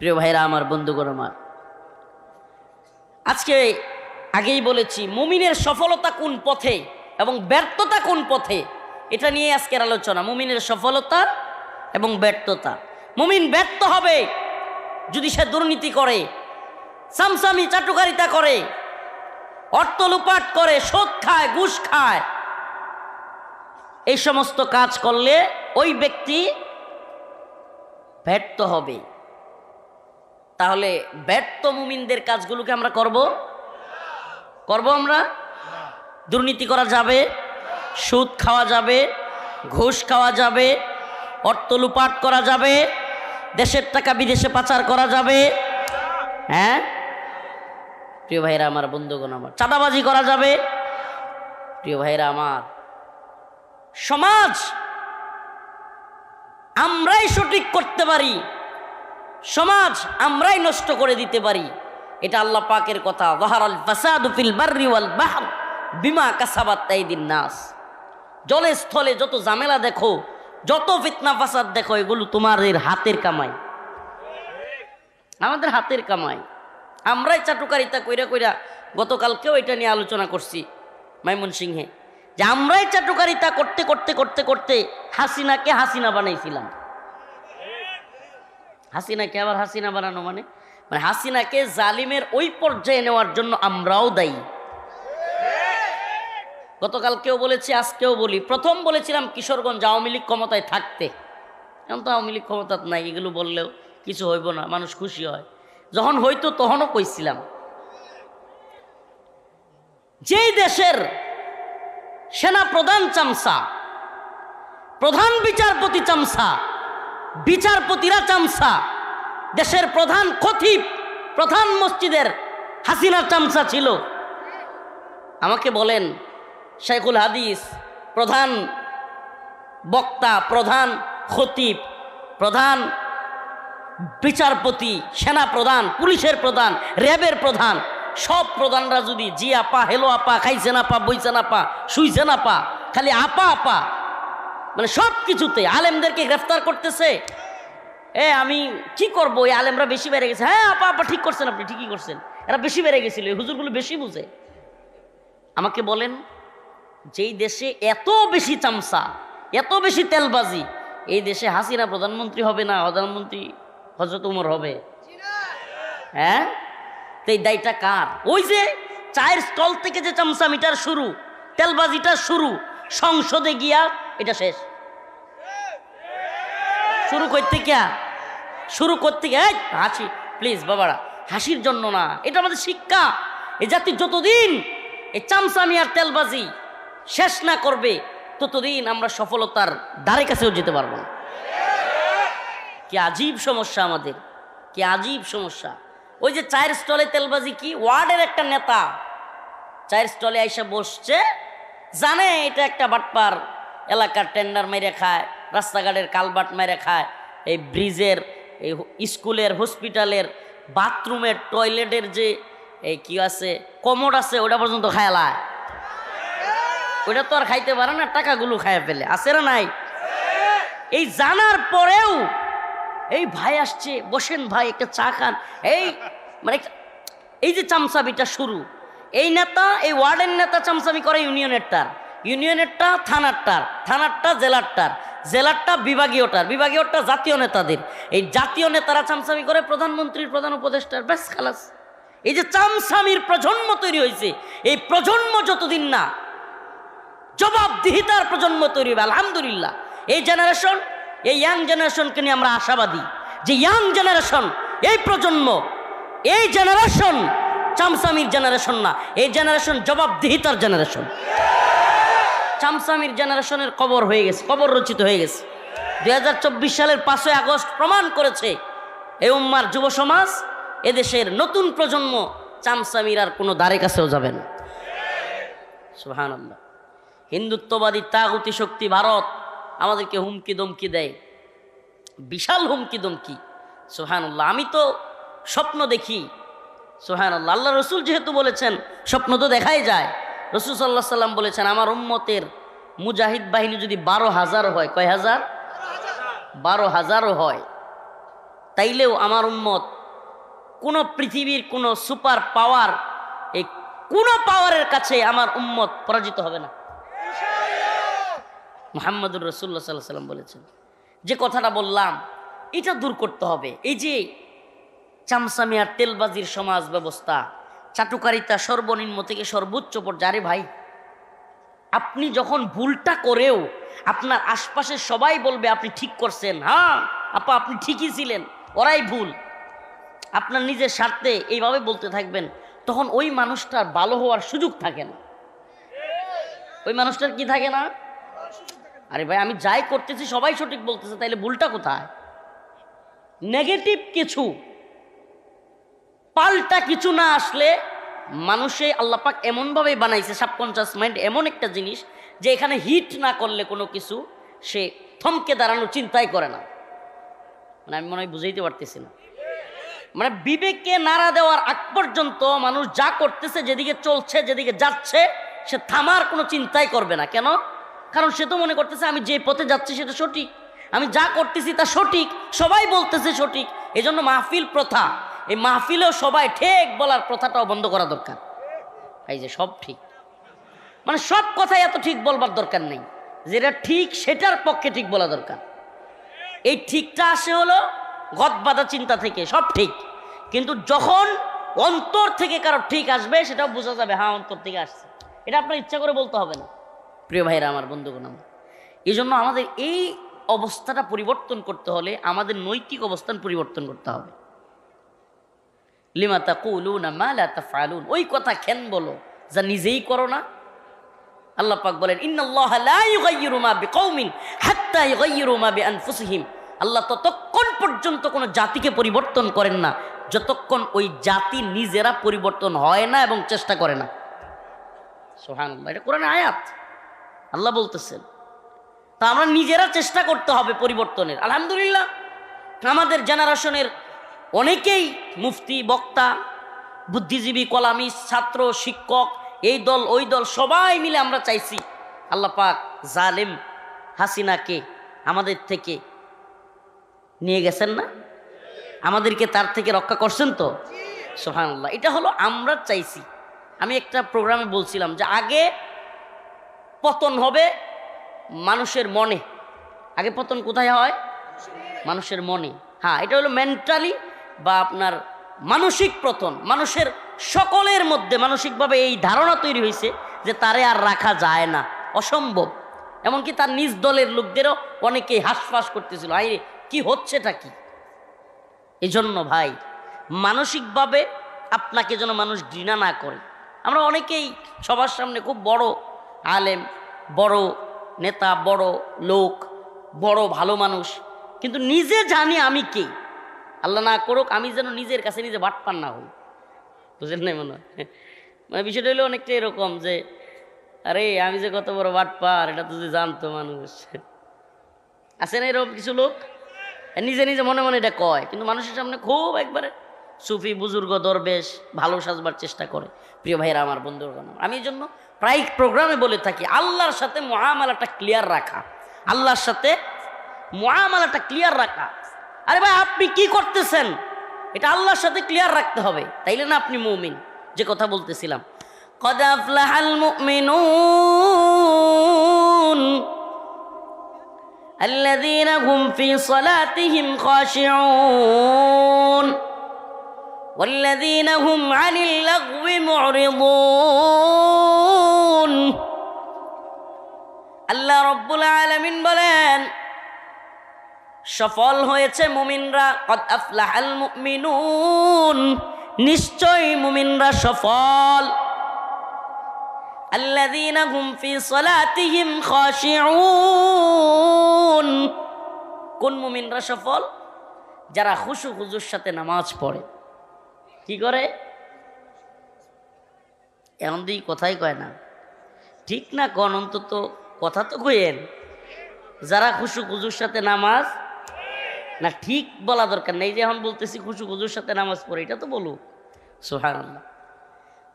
প্রিয় ভাইরা, আমার বন্ধুগণ, আমার। আজকে আগেই বলেছি, মুমিনের সফলতা কোন পথে এবং ব্যর্থতা কোন পথে, এটা নিয়ে আজকের আলোচনা। মুমিনের সফলতা এবং ব্যর্থতা। মুমিন ব্যর্থ হবে যদি সে দুর্নীতি করে, সামসামি চাটুকারিতা করে, অর্থ লুপাট করে শোধ খায়, ঘুষ খায়, এই সমস্ত কাজ করলে ওই ব্যক্তি ব্যর্থ হবে। তাহলে ব্যর্থ মুমিনদের কাজগুলোকে আমরা করব? করব আমরা? দুর্নীতি করা যাবে, সুদ খাওয়া যাবে, ঘুষ খাওয়া যাবে, অর্থ লুপাট করা যাবে, দেশের টাকা বিদেশে পাচার করা যাবে। হ্যাঁ? প্রিয় ভাইরা আমার, বন্ধুগণ আমার, চাঁদাবাজি করা যাবে। প্রিয় ভাইরা আমার, সমাজ, আমরাই সঠিক করতে পারি। সমাজ আমরাই নষ্ট করে দিতে পারি। এটা আল্লাহ পাকের কথা। ওয়াহারাল ফিল বাররি ওয়াল বাহর। বিমা কাসাবাত তাইদিন নাস। জলে স্থলে যত ঝামেলা দেখো, যত ফিতনা ফাসাদ দেখো, এগুলো তোমাদের হাতের কামাই। আমাদের হাতের কামাই। আমরাই চাটুকারিতা কইরা কইরা গতকালকেও এটা নিয়ে আলোচনা করছি মাইমন সিংহে। যে আমরাই চাটুকারিতা করতে করতে করতে করতে হাসিনাকে হাসিনা বানাইছিলাম। হাসিনাকে আবার হাসিনা বানানো মানে? মানে হাসিনাকে জালিমের ওই পর্যায়ে নেওয়ার জন্য আমরাও দায়ী। গতকালকেও বলেছি, আজকেও বলি। প্রথম বলেছিলাম কিশোরগঞ্জ আওয়ামী লীগ ক্ষমতায় থাকতে। এখন তো আওয়ামী লীগ ক্ষমতা নাই, এগুলো বললেও কিছু হইব না, মানুষ খুশি হয়। যখন হইতো তখনও কইছিলাম। যেই দেশের সেনা প্রধান চামসা, প্রধান বিচারপতি চামসা বিচারপতিরা চামসা দেশের প্রধান খতিব, প্রধান মসজিদের হাসিনার চামসা ছিল। আমাকে বলেন শেখুল হাদিস, প্রধান বক্তা, প্রধান খতিব, প্রধান বিচারপতি, সেনা প্রধান, পুলিশের প্রধান, র্যাবের প্রধান, সব প্রধানরা যদি জি আপা হেলো আপা খাইছে না পা বইছে না পা শুইছে না পা খালি আপা আপা মানে সব কিছুতে আলেমদেরকে গ্রেফতার করতেছে। এ, আমি কি করব? এই আলেমরা বেশি বেড়ে গেছে। হ্যাঁ আপা আপা, ঠিক করছেন আপনি, ঠিকই করছেন। এরা বেশি বেড়ে গেছিল, এই হুজুরগুলো বেশি বুঝে। আমাকে বলেন, যেই দেশে এত বেশি চামচা, এত বেশি তেলবাজি, এই দেশে হাসিনা প্রধানমন্ত্রী হবে না, প্রধানমন্ত্রী হজরত উমর হবে? হ্যাঁ? তো এই দায়টা কার? ওই যে চায়ের স্টল থেকে যে চামচা মিটার শুরু, তেলবাজিটা শুরু, সংসদে গিয়া এটা শেষ। শুরু করতে গিয়া, শুরু করতে গিয়ে হাসি প্লিজ বাবারা, হাসির জন্য না, এটা আমাদের শিক্ষা। এই জাতি যতদিন, এই চামচামি আর তেলবাজি শেষ না করবে, ততদিন আমরা সফলতার দ্বারে কাছেও যেতে পারব না। কি আজীব সমস্যা আমাদের, কি আজীব সমস্যা। ওই যে চায়ের স্টলে তেলবাজি কি ওয়ার্ডের একটা নেতা, চায়ের স্টলে আইসা বসছে, জানে এটা একটা বাটপার এলাকার টেন্ডার মেরে খায়, রাস্তাঘাটের কালবাট মেরে খায়, এই ব্রিজের এই স্কুলের হসপিটালের বাথরুমের টয়লেটের যে, এই কি আছে কমোড আছে, ওটা পর্যন্ত খায়ালায় ওটা তো আর খাইতে পারে না, টাকাগুলো খায় ফেলে। আছে না নাই? এই জানার পরেও এই ভাই আসছে, বসেন ভাই, একটা চা খান। এই মানে এই যে চামচাবিটা শুরু, এই নেতা, এই ওয়ার্ডের নেতা চামচামি করে ইউনিয়নেরটার ইউনিয়নেরটা, থানারটার, থানারটা, জেলারটার। জেলারটা বিভাগীয়টার, বিভাগীয়টা জাতীয় নেতাদের। এই জাতীয় নেতারা চামচামি করে প্রধানমন্ত্রীর প্রধান উপদেষ্টার ব্যাস খালাস। এই যে চামসামির প্রজন্ম তৈরি হয়েছে, এই প্রজন্ম যতদিন না, জবাবদিহিতার প্রজন্ম তৈরি হবে, আলহামদুলিল্লাহ। এই জেনারেশন এই ইয়াং জেনারেশনকে নিয়ে আমরা আশাবাদী যে ইয়াং জেনারেশন এই প্রজন্ম, এই জেনারেশন চামসামির জেনারেশন না, এই জেনারেশন জবাবদিহিতার জেনারেশন চামসামির জেনারেশনের কবর হয়ে গেছে, কবর রচিত হয়ে গেছে। দু হাজার চব্বিশ সালের পাঁচই আগস্ট প্রমাণ করেছে এই উম্মার যুব সমাজ এদেশের নতুন প্রজন্ম চামসামির আর কোনো দ্বারে কাছেও যাবে না। সুহান হিন্দুত্ববাদী তাগুতি শক্তি ভারত আমাদেরকে হুমকি দমকি দেয়। বিশাল হুমকি দমকি সোহানুল্লাহ আমি তো স্বপ্ন দেখি। সোহানুল্লাহ আল্লাহ রসুল যেহেতু বলেছেন, স্বপ্ন তো দেখাই যায়। রসুল সাল্লাহ সাল্লাম বলেছেন, আমার উম্মতের মুজাহিদ বাহিনী যদি বারো হাজার হয়, কয় হাজার? বারো হাজারও হয়। তাইলেও আমার উম্মত কোনো পৃথিবীর কোনো সুপার পাওয়ার, এই কোনো পাওয়ারের কাছে আমার উম্মত পরাজিত হবে না। মোহাম্মদুর রসুল্লা সাল্লাহ সাল্লাম বলেছেন। যে কথাটা বললাম, এটা দূর করতে হবে। এই যে চামচামিয়ার তেলবাজির সমাজ ব্যবস্থা চাটুকারিতা সর্বনিম্ন থেকে সর্বোচ্চ পর্যায়ে। ভাই, আপনি যখন ভুলটা করেও আপনার আশপাশের সবাই বলবে আপনি ঠিক করছেন হ্যাঁ? আপা, আপনি ঠিকই ছিলেন, ওরাই ভুল। আপনার নিজের স্বার্থে এইভাবে বলতে থাকবেন, তখন ওই মানুষটার ভালো হওয়ার সুযোগ থাকে না। ওই মানুষটার কি থাকে না? আরে ভাই, আমি যাই করতেছি, সবাই সঠিক বলতেছে, তাইলে ভুলটা কোথায়? নেগেটিভ কিছু। পাল্টা কিছু না আসলে মানুষে আল্লাপাক এমনভাবে বানাইছে সাবকনশাস মাইন্ড এমন একটা জিনিস যে এখানে হিট না করলে কোনো কিছু সে থমকে দাঁড়ানো চিন্তাই করে না। মানে আমি মনে হয় বুঝাইতে পারতেছি না। মানে বিবেককে নাড়া দেওয়ার আগ পর্যন্ত মানুষ যা করতেছে, যেদিকে চলছে, যেদিকে যাচ্ছে, সে থামার কোনো চিন্তাই করবে না। কেন? কারণ সে তো মনে করতেছে, আমি যে পথে যাচ্ছি সেটা সঠিক। আমি যা করতেছি তা সঠিক, সবাই বলতেছে সঠিক। এই জন্য মাহফিল প্রথা। এই মাহফিলেও সবাই ঠিক বলার প্রথাটাও বন্ধ করা দরকার। এই যে সব ঠিক। মানে সব কথাই এত ঠিক বলবার দরকার নেই। যেটা ঠিক সেটার পক্ষে ঠিক বলা দরকার। এই ঠিকটা আসে হলো গদবাদা চিন্তা থেকে, সব ঠিক। কিন্তু যখন অন্তর থেকে কারও ঠিক আসবে, সেটাও বোঝা যাবে হ্যাঁ অন্তর থেকে আসছে। এটা আপনার ইচ্ছা করে বলতে হবে না। প্রিয় ভাইরা আমার বন্ধুগণ, আমার। এই জন্য আমাদের এই অবস্থাটা পরিবর্তন করতে হলে আমাদের নৈতিক অবস্থান পরিবর্তন করতে হবে। লিমা তাকুলুন মালা তাফআলুন। ওই কথা কেন বলো? যা নিজেই করো না। আল্লাহ পাক বলেন, ইন্নাল্লাহ লা ইউগাইয়িরু মা বিকৌমিন হাত্তা ইউগাইয়িরু মা বিআনফুসিহিম। আল্লাহ ততক্ষণ পর্যন্ত কোনো জাতিকে পরিবর্তন করেন না। যতক্ষণ ওই জাতি নিজেরা পরিবর্তন হয় না এবং চেষ্টা করে না। সোহানুল্লাহ এটা কোরআনে আয়াত। আল্লাহ বলতেছেন, তা আমরা নিজেরা চেষ্টা করতে হবে পরিবর্তনের। আলহামদুলিল্লাহ, আমাদের জেনারেশনের অনেকেই মুফতি, বক্তা, বুদ্ধিজীবী কলামি ছাত্র, শিক্ষক, এই দল, ওই দল, সবাই মিলে আমরা চাইছি আল্লাহ পাক জালেম হাসিনাকে আমাদের থেকে নিয়ে গেছেন না? আমাদেরকে তার থেকে রক্ষা করছেন তো? সোহানুল্লাহ এটা হলো আমরা চাইছি। আমি একটা প্রোগ্রামে বলছিলাম যে আগে পতন হবে মানুষের মনে। আগে পতন কোথায় হয়? মানুষের মনে। হ্যাঁ এটা হলো মেন্টালি বা আপনার মানসিক প্রথম মানুষের সকলের মধ্যে মানসিকভাবে এই ধারণা তৈরি হয়েছে যে তারে আর রাখা যায় না, অসম্ভব। এমনকি তার নিজ দলের লোকদেরও অনেকেই হাসফাস করতেছিল, আই কি হচ্ছেটা কি? এই জন্য ভাই, মানসিকভাবে আপনাকে যেন মানুষ ঘৃণা না করে। আমরা অনেকেই সবার সামনে খুব বড় আলেম, বড় নেতা, বড় লোক, বড় ভালো মানুষ, কিন্তু নিজে জানি আমি কে। আল্লাহ না করুক, আমি যেন নিজের কাছে নিজে বাটপান না হই। বুঝেন নাই মনে হয়? মানে বিষয়টা হলো অনেকটা এরকম যে, আরে আমি যে কত বড় বাটপার, এটা তো যে জানতো মানুষ। আছে না এরকম কিছু লোক? নিজে নিজে মনে মনে এটা কয়, কিন্তু মানুষের সামনে খুব একবারে সুফি, বুজুর্গ, দরবেশ, ভালো সাজবার চেষ্টা করে। প্রিয় ভাইরা আমার বন্ধুগণ, আমি এই জন্য প্রায় প্রোগ্রামে বলে থাকি, আল্লাহর সাথে মহামালাটা ক্লিয়ার রাখা। আল্লাহর সাথে মহামালাটা ক্লিয়ার রাখা। আরে ভাই আপনি কি করতেছেন এটা আল্লাহর সাথে ক্লিয়ার রাখতে হবে তাইলে না আপনি মুমিন যে কথা বলতেছিলাম قد أفلح المؤمنون الذين هم في صلاتهم خاشعون والذين هم عن اللغو معرضون আল্লাহ রব্বুল আলামিন বলেন সফল হয়েছে মুমিনরা কদ আফলাহাল মুমিনুন নিশ্চয় মুমিনরা সফল الذين هم في صلاتهم خاشعون কোন মুমিনরা সফল যারা খুশু খুজুর সাথে নামাজ পড়ে কি করে এমন দিই কথাই কয় না ঠিক না কন অন্তত কথা তো কইেন যারা খুশু খুজুর সাথে নামাজ না, ঠিক বলা দরকার নেই, যে এখন বলতেছি খুশু খুজুর সাথে নামাজ পড়ে, এটা তো বলুক। সোহান আল্লাহ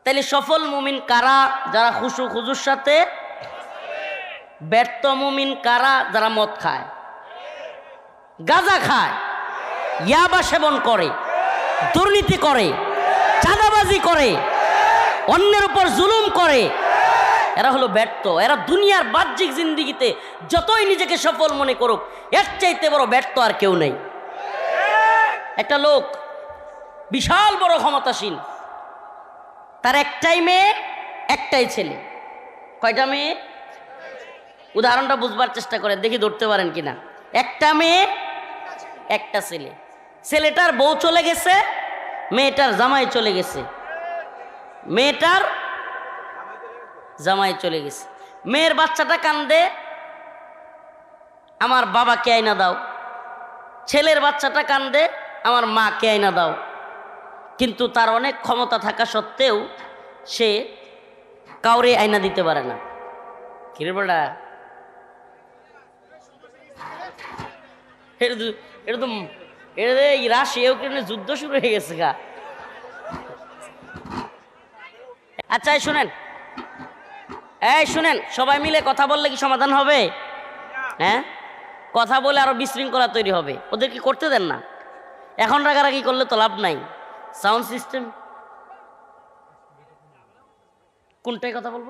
তাইলে সফল মুমিন কারা যারা খুশু খুজুর সাথে? ব্যর্থ মুমিন কারা যারা মদ খায়? গাজা খায়? ইয়াবা সেবন করে? দুর্নীতি করে? চাঁদাবাজি করে? অন্যের উপর জুলুম করে? এরা হলো ব্যর্থ। এরা দুনিয়ার বাহ্যিক জিন্দিগিতে যতই নিজেকে সফল মনে করুক, এর চাইতে বড় ব্যর্থ আর কেউ নেই। একটা লোক বিশাল বড় ক্ষমতাসীন তার একটাই মেয়ে, একটাই ছেলে। কয়টা মেয়ে? উদাহরণটা বুঝবার চেষ্টা করে দেখি ধরতে পারেন কিনা। একটা মেয়ে, একটা ছেলে। ছেলেটার বউ চলে গেছে, মেয়েটার জামাই চলে গেছে। মেয়েটার জামাই চলে গেছে। মেয়ের বাচ্চাটা কান্দে, আমার বাবাকে আইনা দাও। ছেলের বাচ্চাটা কান্দে, আমার মাকে আইনা দাও। কিন্তু তার অনেক ক্ষমতা থাকা সত্ত্বেও সে কাউরে আয়না দিতে পারে না। কিরে বেটা? এটা ইউক্রেনের যুদ্ধ শুরু হয়ে গেছে গা। আচ্ছা শুনেন। এই শুনেন সবাই মিলে কথা বললে কি সমাধান হবে? হ্যাঁ? কথা বলে আরও বিশৃঙ্খলা তৈরি হবে। ওদের কি করতে দেন না? এখন রাগারাগি করলে তো লাভ নাই। সাউন্ড সিস্টেম কোনটায় কথা বলব?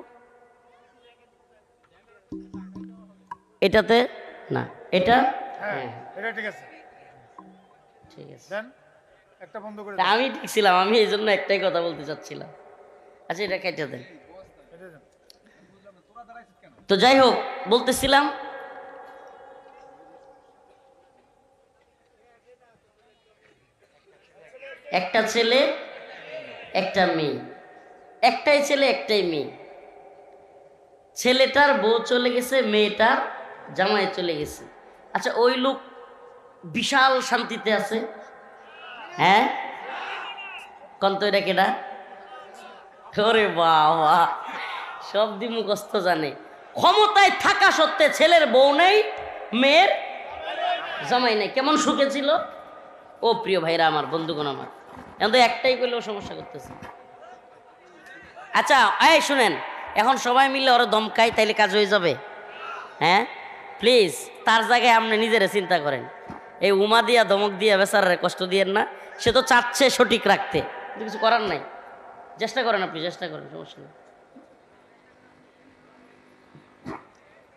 এটাতে? না এটা? হ্যাঁ এটা ঠিক আছে। ঠিক আছে। একটা বন্ধ করে আমি ঠিক ছিলাম আমি এই জন্য একটাই কথা বলতে চাচ্ছিলাম। আচ্ছা এটা কেটে দেন। তো যাই হোক বলতেছিলাম, একটা ছেলে, একটা মেয়ে। একটাই ছেলে, একটাই মেয়ে। ছেলেটার বউ চলে গেছে, মেয়েটার জামাই চলে গেছে। আচ্ছা ওই লোক বিশাল শান্তিতে আছে। হ্যাঁ? কন্ত এটা কেডা? ওরে বাবা, সব দি মুখস্থ জানে। ক্ষমতায় থাকা সত্ত্বে ছেলের বউ নেই, মেয়ের জামাই নেই। কেমন সুখে ছিল? ও প্রিয় ভাইরা আমার, বন্ধুগণ আমার। এখন একটাই করলেও সমস্যা করতেছে। আচ্ছা এই শুনেন, এখন সবাই মিলে ওরা দমকাই তাইলে কাজ হয়ে যাবে। হ্যাঁ? প্লিজ তার জায়গায় আপনি নিজেরা চিন্তা করেন। এই উমা দিয়া, দমক দিয়া, বেচারারে কষ্ট দিয়েন না। সে তো চাচ্ছে সঠিক রাখতে। কিছু করার নাই। চেষ্টা করেন আপনি, চেষ্টা করেন, সমস্যা নেই।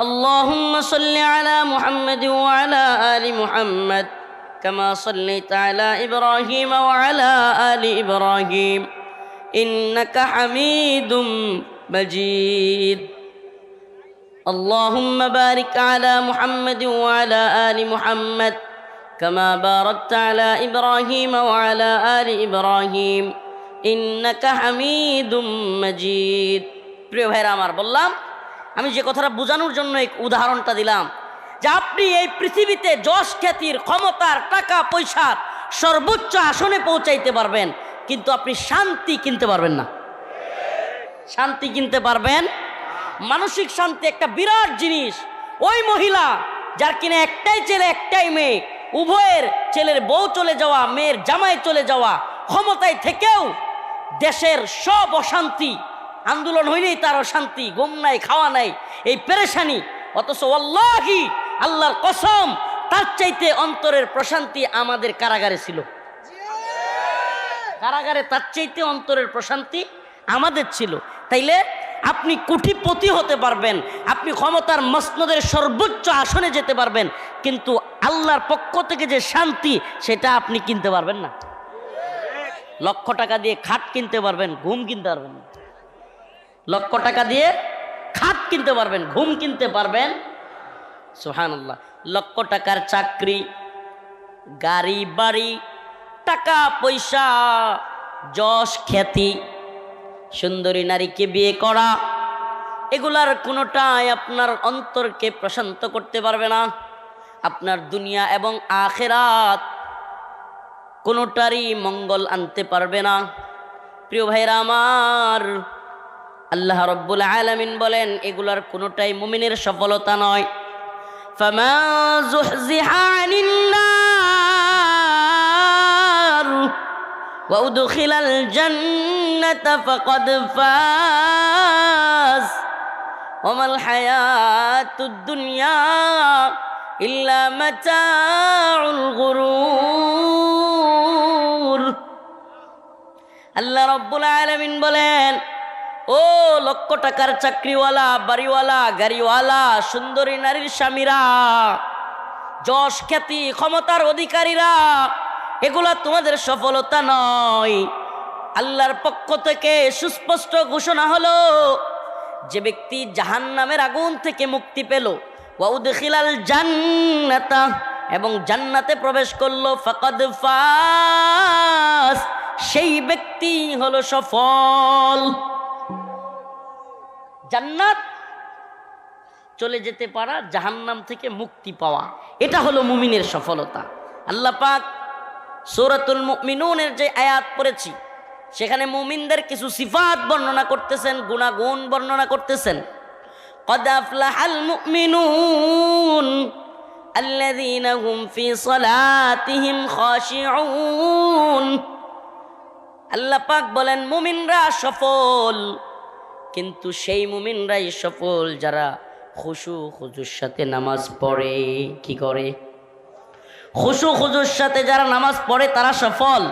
اللهم صل على محمد وعلى آل محمد كما صليت على إبراهيم وعلى آل إبراهيم إنك حميد مجيد اللهم بارك على محمد وعلى آل محمد كما باركت على إبراهيم وعلى آل إبراهيم إنك حميد مجيد প্রিয় ভাইরা আমার বললাম আমি যে কথাটা বোঝানোর জন্য এই উদাহরণটা দিলাম যে আপনি এই পৃথিবীতে যশ খ্যাতির, ক্ষমতার, টাকা, পয়সার সর্বোচ্চ আসনে পৌঁছাইতে পারবেন, কিন্তু আপনি শান্তি কিনতে পারবেন না। শান্তি কিনতে পারবেন? মানসিক শান্তি একটা বিরাট জিনিস। ওই মহিলা যার কিনা একটাই ছেলে, একটাই মেয়ে, উভয়ের ছেলের বউ চলে যাওয়া, মেয়ের জামাই চলে যাওয়া, ক্ষমতায় থেকেও দেশের সব অশান্তি আন্দোলন হইলেই তার অশান্তি ঘুম নাই, খাওয়া নাই, এই পেরেশানি। অথচ আল্লাহি আল্লাহর কসম, তার চাইতে অন্তরের প্রশান্তি আমাদের কারাগারে ছিল। কারাগারে তার চাইতে অন্তরের প্রশান্তি আমাদের ছিল। তাইলে আপনি কোটিপতি হতে পারবেন, আপনি ক্ষমতার মসনদের সর্বোচ্চ আসনে যেতে পারবেন, কিন্তু আল্লাহর পক্ষ থেকে যে শান্তি, সেটা আপনি কিনতে পারবেন না। লক্ষ টাকা দিয়ে খাট কিনতে পারবেন, ঘুম কিনতে পারবেন না। লক্ষ টাকা দিয়ে খাট কিনতে পারবেন, ঘুম কিনতে পারবেন। সোহান আল্লাহ লক্ষ টাকার চাকরি, গাড়ি, বাড়ি, টাকা, পয়সা, যশ, খ্যাতি, সুন্দরী নারীকে বিয়ে করা, এগুলার কোনোটাই আপনার অন্তরকে প্রশান্ত করতে পারবে না। আপনার দুনিয়া এবং আখেরাত কোনোটারই মঙ্গল আনতে পারবে না। প্রিয় ভাইরা আমার আল্লাহ রব্বুল আলামিন বলেন এগুলার কোনোটাই মুমিনের সফলতা নয় فمن زحزح عن النار وأدخل الجنة فقد فاز وما الحياة الدنيا إلا متاع الغرور আল্লাহ রব্বুল আলামিন বলেন ও লক্ষ টাকার চাকরিওয়ালা, বাড়িওয়ালা, গাড়িওয়ালা, সুন্দরী নারীর স্বামীরা, যশ খ্যাতি, ক্ষমতার অধিকারীরা, এগুলা তোমাদের সফলতা নয়। আল্লাহর পক্ষ থেকে সুস্পষ্ট ঘোষণা হলো, যে ব্যক্তি জাহান্নামের আগুন থেকে মুক্তি পেল জান্নাতা, এবং জান্নাতে প্রবেশ করল, ফাকাদ ফাস, সেই ব্যক্তি হলো সফল। জান্নাত চলে যেতে পারা জাহান্নাম থেকে মুক্তি পাওয়া এটা হলো মুমিনের সফলতা আল্লাহ পাক সূরাতুল মুমিনুনের যে আয়াত পড়েছি সেখানে মুমিনদের কিছু সিফাত বর্ণনা করতেছেন গুণাগুণ বর্ণনা করতেছেন قد أفلح المؤمنون الذين هم في صلاتهم خاشعون আল্লাহ পাক বলেন মুমিনরা সফল কিন্তু সেই মুমিনরাই সফল যারা খুশু খুজুর সাথে নামাজ পড়ে। কি করে? খুশু খুজুর সাথে যারা নামাজ পড়ে, তারা সফল।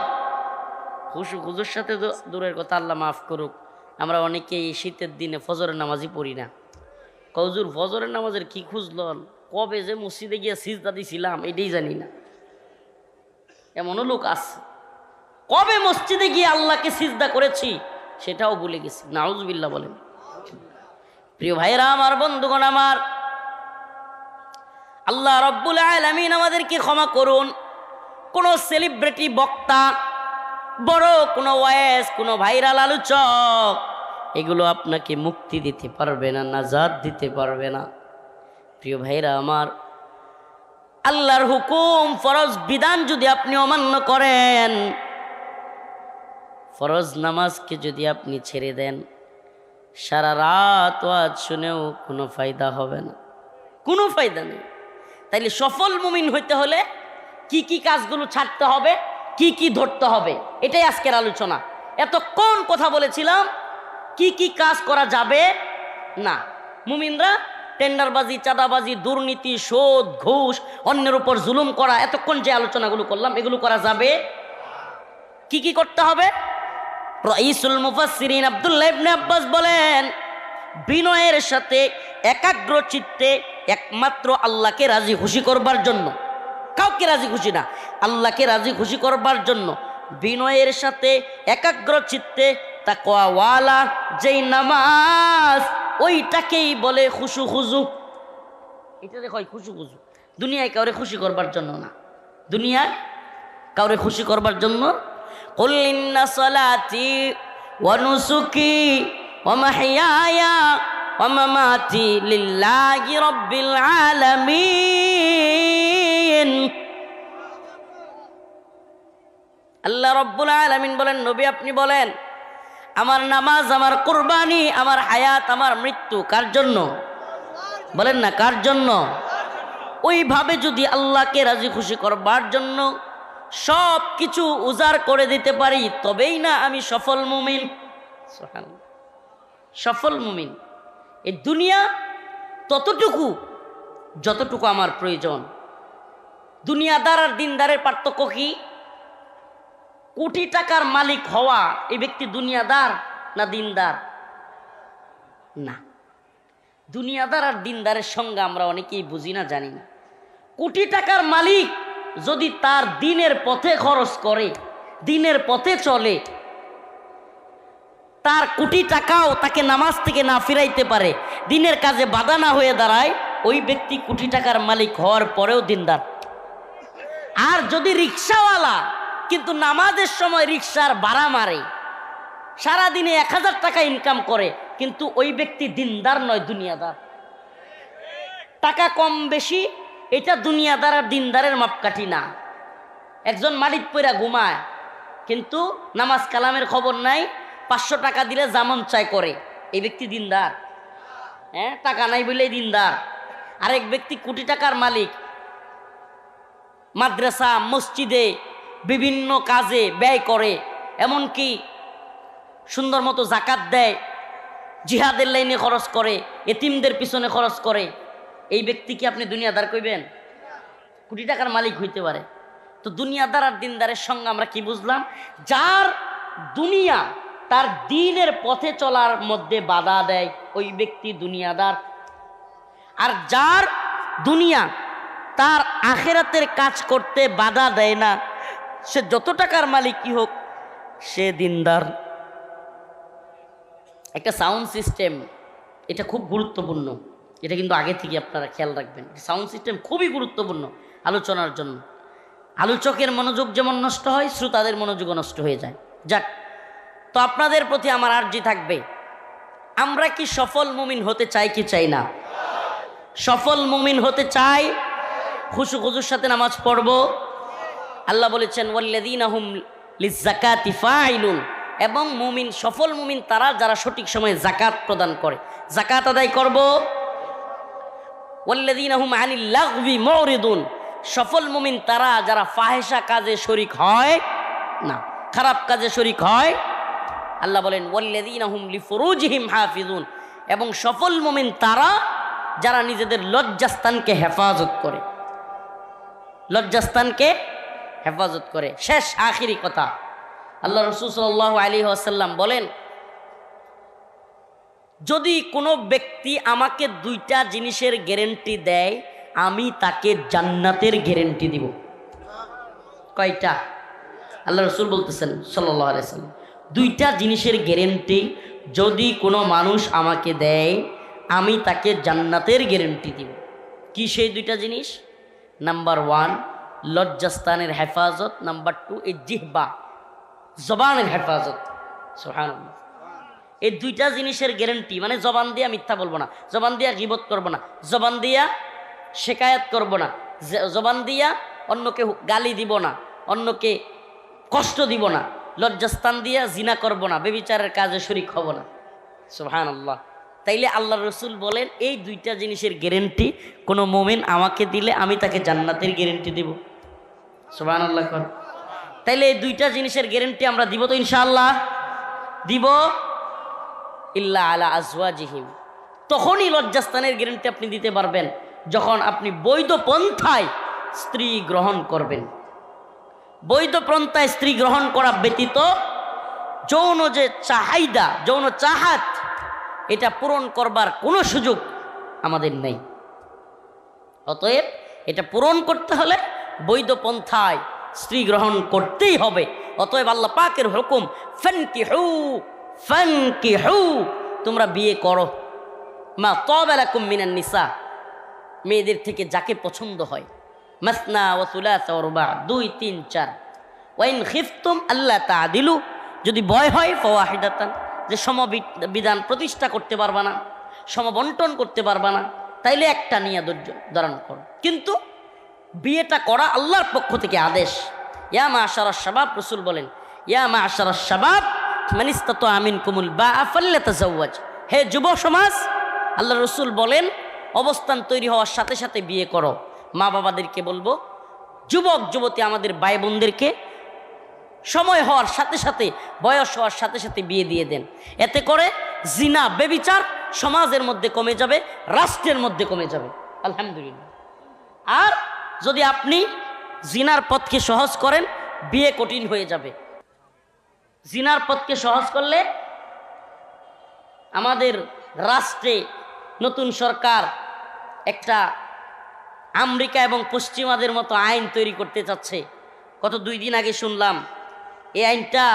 খুশু খুজুর সাথে দূরের কথা আল্লাহ মাফ করুক, আমরা অনেকেই এই শীতের দিনে ফজরের নামাজই পড়ি না। কজুর ফজরের নামাজের কি খুঁজলন? কবে যে মসজিদে গিয়ে সিজদা দিছিলাম, এটাই জানি না। এমনও লোক আছে। কবে মসজিদে গিয়ে আল্লাহকে সিজদা করেছি? সেটাও ভুলে গেছি। নাউজবিল্লা বলেন। প্রিয় ভাইরা আমার বন্ধুগণ, আমার আল্লাহ রব্বুল আলমিন আমাদেরকে ক্ষমা করুন। কোনো সেলিব্রিটি বক্তা, বড় কোনো ওয়েস কোনো ভাইরাল আলোচক, এগুলো আপনাকে মুক্তি দিতে পারবে না, নাজাদ দিতে পারবে না। প্রিয় ভাইরা আমার আল্লাহর হুকুম, ফরজ বিধান যদি আপনি অমান্য করেন ফরজ নামাজকে যদি আপনি ছেড়ে দেন, সারা রাত আজ শুনেও কোনো ফায়দা হবে না। কোনো ফায়দা নেই। তাইলে সফল মুমিন হইতে হলে কি কি কাজগুলো ছাড়তে হবে, কি কি ধরতে হবে, এটাই আজকের আলোচনা। এতক্ষণ কথা বলেছিলাম, কি কি কাজ করা যাবে? না। মুমিনরা টেন্ডারবাজি, চাঁদাবাজি, দুর্নীতি, শোধ, ঘুষ, অন্যের উপর জুলুম করা, এতক্ষণ যে আলোচনাগুলো করলাম, এগুলো করা যাবে? কি কি করতে হবে? রঈসুল মুফাসসিরিন আব্দুল্লাহ ইবনে আব্বাস বলেন, বিনয়ের সাথে একাগ্র চিত্তে একমাত্র আল্লাহকে রাজি খুশি করবার জন্য, কাউকে রাজি খুশি না, আল্লাহকে রাজি খুশি করবার জন্য বিনয়ের সাথে একাগ্র চিত্তে তাকওয়াওয়ালা যেই নামাজ, ওইটাকেই বলে খুশু খুজু। এটা দেখো খুশু খুজু, দুনিয়ায় কাউরে খুশি করবার জন্য না। দুনিয়ায় কাউরে খুশি করবার জন্য قل إن صلاتي ونسكي ومحياي ومماتي لله رب العالمين আল্লাহ রব্বুল আলমিন বলেন নবী আপনি বলেন আমার নামাজ আমার কোরবানি আমার হায়াত আমার মৃত্যু কার জন্য বলেন না কার জন্য ওইভাবে যদি আল্লাহকে রাজি খুশি করবার জন্য সব কিছু উজাড় করে দিতে পারি, তবেই না আমি সফল মুমিন। সফল মুমিন। এই দুনিয়া ততটুকু, যতটুকু আমার প্রয়োজন। দুনিয়াদার আর দিনদারের পার্থক্য কি? কোটি টাকার মালিক হওয়া এই ব্যক্তি দুনিয়াদার না দিনদার? না। দুনিয়াদার আর দিনদারের সঙ্গে আমরা অনেকেই বুঝি না, জানি না। কোটি টাকার মালিক যদি তার দিনের পথে খরচ করে, দিনের পথে চলে, তার কোটি টাকাও তাকে নামাজ থেকে না ফিরাইতে পারে, দিনের কাজে বাধা না হয়ে দাঁড়ায়, ওই ব্যক্তি কোটি টাকার মালিক হওয়ার পরেও দিনদার। আর যদি রিক্সাওয়ালা, কিন্তু নামাজের সময় রিক্সার ভাড়া মারে, সারাদিনে এক হাজার টাকা ইনকাম করে, কিন্তু ওই ব্যক্তি দিনদার নয়, দুনিয়াদার। টাকা কম বেশি এটা দুনিয়াদার আর দিনদারের মাপকাঠি না। একজন মালিক পইরা ঘুমায়, কিন্তু নামাজ কালামের খবর নাই, পাঁচশো টাকা দিলে জামন চাই করে। এই ব্যক্তি দিনদার। হ্যাঁ টাকা নাই বলেই দিনদার। আরেক ব্যক্তি কোটি টাকার মালিক। মাদ্রাসা, মসজিদে বিভিন্ন কাজে ব্যয় করে, এমনকি সুন্দর মতো জাকাত দেয়, জিহাদের লাইনে খরচ করে, এতিমদের পিছনে খরচ করে। এই ব্যক্তিকে আপনি দুনিয়াদার কইবেন? কোটি টাকার মালিক হইতে পারে। তো দুনিয়াদার আর দিনদারের সঙ্গে আমরা কি বুঝলাম? যার দুনিয়া তার দিনের পথে চলার মধ্যে বাধা দেয়, ওই ব্যক্তি দুনিয়াদার। আর যার দুনিয়া তার আখেরাতের কাজ করতে বাধা দেয় না, সে যত টাকার মালিক কি হোক, সে দিনদার। একটা সাউন্ড সিস্টেম, এটা খুব গুরুত্বপূর্ণ। এটা কিন্তু আগে থেকে আপনারা খেয়াল রাখবেন। সাউন্ড সিস্টেম খুবই গুরুত্বপূর্ণ আলোচনার জন্য। আলোচকের মনোযোগ যেমন নষ্ট হয়, শ্রোতাদের মনোযোগও নষ্ট হয়ে যায়। যাক, তো আপনাদের প্রতি আমার আর্জি থাকবে। আমরা কি সফল মুমিন হতে চাই কি চাই না? সফল মুমিন হতে চাই? খুশু খুজুর সাথে নামাজ পড়ব। আল্লাহ বলেছেন ওয়াল্লাদিন আহুম লিজাকাতি ফাইলুন এবং মুমিন, সফল মুমিন তারা যারা সঠিক সময়ে জাকাত প্রদান করে। জাকাত আদায় করব। সফল মুমিন তারা যারা ফাহেসা কাজে শরিক হয়, না, খারাপ কাজে শরিক হয়, আল্লাহ বলেন লিফুরুজহিম হাফিজুন এবং সফল মুমিন তারা যারা নিজেদের লজ্জাস্থানকে হেফাজত করে, লজ্জাস্থানকে হেফাজত করে। শেষ আখিরি কথা, আল্লাহ রসুল সাল্লাহ আলী আসাল্লাম বলেন যদি কোনো ব্যক্তি আমাকে দুইটা জিনিসের গ্যারেন্টি দেয়, আমি তাকে জান্নাতের গ্যারেন্টি দিব। কয়টা? আল্লাহ রসুল বলতেছেন সাল্লাহ আলাইসাল্লাম দুইটা জিনিসের গ্যারেন্টি যদি কোনো মানুষ আমাকে দেয়, আমি তাকে জান্নাতের গ্যারেন্টি দিব। কি সেই দুইটা জিনিস? নাম্বার ওয়ান লজ্জাস্তানের হেফাজত। নাম্বার টু এই জিহবা, জবানের হেফাজত। সোহান এই দুইটা জিনিসের গ্যারেন্টি মানে জবান দিয়া মিথ্যা বলব না, জবান দিয়া গিবত করব না, জবান দিয়া শেকায়াত করব না জবান দিয়া অন্যকে গালি দিব না, অন্যকে কষ্ট দিব না, লজ্জাস্থান দিয়া জিনা করব না, বেবিচারের কাজে শরিক হব না। সুহান আল্লাহ তাইলে আল্লাহ রসুল বলেন, এই দুইটা জিনিসের গ্যারেন্টি কোনো মোমেন আমাকে দিলে আমি তাকে জান্নাতের গ্যারেন্টি দিব। সুহান আল্লাহ কর। তাইলে এই দুইটা জিনিসের গ্যারেন্টি আমরা দিব তো ইনশাআল্লাহ? দিব। ইল্লা আলা আজওয়াজিহিম। তখনই লজ্জাস্থানের গ্যারেন্টি আপনি দিতে পারবেন, যখন আপনি বৈধ পন্থায় স্ত্রী গ্রহণ করবেন। বৈধ পন্থায় স্ত্রী গ্রহণ করা ব্যতীত যৌন যে চাহিদা, যৌন চাহাত, এটা পূরণ করবার কোনো সুযোগ আমাদের নেই। অতএব এটা পূরণ করতে হলে বৈধ পন্থায় স্ত্রী গ্রহণ করতেই হবে। অতএব আল্লাহ পাকের হুকুম ফেনকি হু ফেনকি হু তোমরা বিয়ে করো। মা তবেলা কুমিনান নিসা, মেয়েদের থেকে যাকে পছন্দ হয়। মাসনা ও সুলাসা ও দুই, তিন, চার। ওয়াইন খিফতুম আল্লাহ তা দিলু যদি ভয় হয় ফওয়াহিদাতান, যে সমবিধান প্রতিষ্ঠা করতে পারবা না, সমবন্টন করতে পারবা না, তাইলে একটা নিয়ে ধৈর্য ধারণ করো। কিন্তু বিয়েটা করা আল্লাহর পক্ষ থেকে আদেশ। ইয়া মা আশার শাবাব রসুল বলেন, ইয়া মা আশার শাবাব আমিন কুমুল বা আফাল্লে তাজাওয়াজ হে যুব সমাজ, আল্লাহ রসুল বলেন, অবস্থান তৈরি হওয়ার সাথে সাথে বিয়ে করো। মা বাবাদেরকে বলব, যুবক, যুবতী আমাদের ভাই বোনদেরকে সময় হওয়ার সাথে সাথে, বয়স হওয়ার সাথে সাথে বিয়ে দিয়ে দেন। এতে করে জিনা, বেবিচার সমাজের মধ্যে কমে যাবে, রাষ্ট্রের মধ্যে কমে যাবে। আলহামদুলিল্লাহ। আর যদি আপনি জিনার পথকে সহজ করেন, বিয়ে কঠিন হয়ে যাবে। জিনার পথকে সহজ করলে আমাদের রাষ্ট্রে নতুন সরকার একটা আমেরিকা এবং পশ্চিমাদের মতো আইন তৈরি করতে চাচ্ছে। গত দুই দিন আগে শুনলাম, এই আইনটা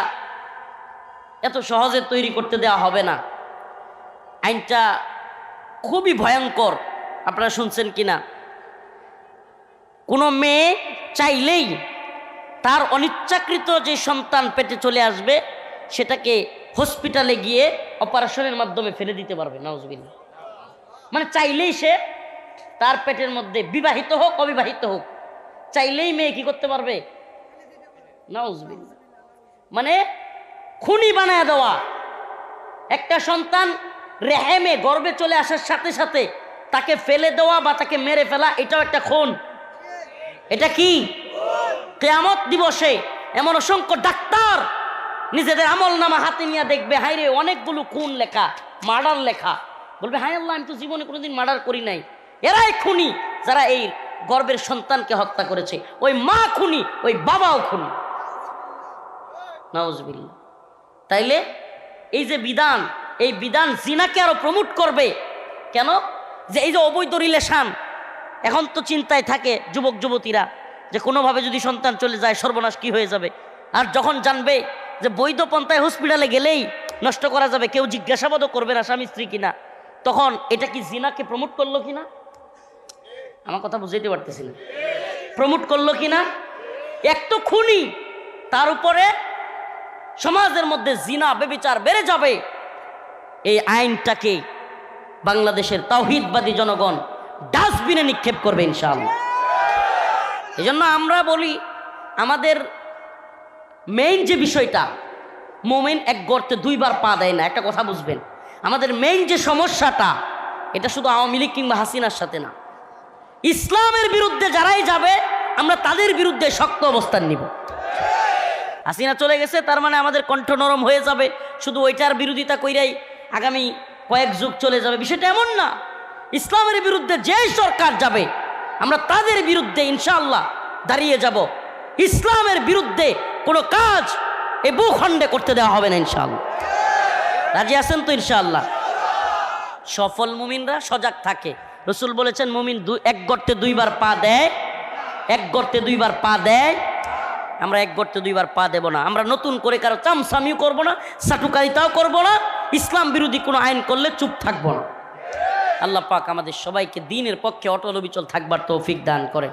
এত সহজে তৈরি করতে দেওয়া হবে না। আইনটা খুবই ভয়ঙ্কর, আপনারা শুনছেন কিনা? কোনো মেয়ে চাইলেই তার অনিচ্ছাকৃত যে সন্তান পেটে চলে আসবে, সেটাকে হসপিটালে গিয়ে অপারেশনের মাধ্যমে ফেলে দিতে পারবে নওয়াজবিল্লা মানে চাইলেই সে তার পেটের মধ্যে বিবাহিত হোক, অবিবাহিত হোক, চাইলেই মেয়ে কি করতে পারবে? নাউজবিল্লাহ। মানে খুনি বানায় দেওয়া। একটা সন্তান রেহেমে গর্বে চলে আসার সাথে সাথে তাকে ফেলে দেওয়া বা তাকে মেরে ফেলা, এটাও একটা খুন। এটা কি? কেয়ামত দিবসে এমন অসংখ্য ডাক্তার নিজেদের আমল নামা হাতে নিয়ে দেখবে হাই রে অনেকগুলো খুন লেখা, মার্ডার লেখা। বলবে হাই আল্লাহ, আমি তো জীবনে কোনোদিন মার্ডার করি নাই। এরাই খুনি যারা এই গর্বের সন্তানকে হত্যা করেছে। ওই মা খুনি, ওই বাবাও খুনি। নাউজবিল্লা তাইলে এই যে বিধান, এই বিধান জিনাকে আরও প্রমোট করবে। কেন? যে এই যে অবৈধ রিলেশন, এখন তো চিন্তায় থাকে যুবক যুবতীরা যে কোনোভাবে যদি সন্তান চলে যায়, সর্বনাশ কি হয়ে যাবে? আর যখন জানবে যে বৈধ পন্থায় হসপিটালে গেলেই নষ্ট করা যাবে, কেউ জিজ্ঞাসাবাদও করবে না স্বামী স্ত্রী কিনা, তখন এটা কি জিনাকে প্রমোট করল কিনা? আমার কথা বুঝাইতে পারতেছি না। প্রমোট করল কিনা? এক তো খুনি, তার উপরে সমাজের মধ্যে জিনা বেবিচার বেড়ে যাবে। এই আইনটাকে বাংলাদেশের তাওহিদবাদী জনগণ ডাস্টবিনে নিক্ষেপ করবে ইনশাআল্লাহ। এই জন্য আমরা বলি, আমাদের মেইন যে বিষয়টা, মোমেন এক গর্তে দুইবার পা দেয় না, একটা কথা বুঝবেন। আমাদের মেইন যে সমস্যাটা, এটা শুধু আওয়ামী লীগ কিংবা হাসিনার সাথে না। ইসলামের বিরুদ্ধে যারাই যাবে, আমরা তাদের বিরুদ্ধে শক্ত অবস্থান নিব। হাসিনা চলে গেছে, তার মানে আমাদের কণ্ঠ নরম হয়ে যাবে, শুধু ওইটার বিরোধিতা কইরাই আগামী কয়েক যুগ চলে যাবে। বিষয়টা এমন না। ইসলামের বিরুদ্ধে যেই সরকার যাবে আমরা তাদের বিরুদ্ধে ইনশাআল্লাহ দাঁড়িয়ে যাব। ইসলামের বিরুদ্ধে কোনো কাজ এ ভূখণ্ডে করতে দেওয়া হবে না ইনশাআল্লাহ। রাজি আছেন তো ইনশাআল্লাহ? সফল মুমিনরা সজাগ থাকে। রসুল বলেছেন, মুমিন দু এক গর্তে দুইবার পা দেয়, এক গর্তে দুইবার পা দেয়। আমরা এক গর্তে দুইবার পা দেব না। আমরা নতুন করে কারও চামসামিও করব না, সাটুকারিতাও করব না। ইসলাম বিরোধী কোনো আইন করলে চুপ থাকব না। আল্লাহ পাক আমাদের সবাইকে দিনের পক্ষে অটল অবিচল থাকবার তৌফিক দান করে।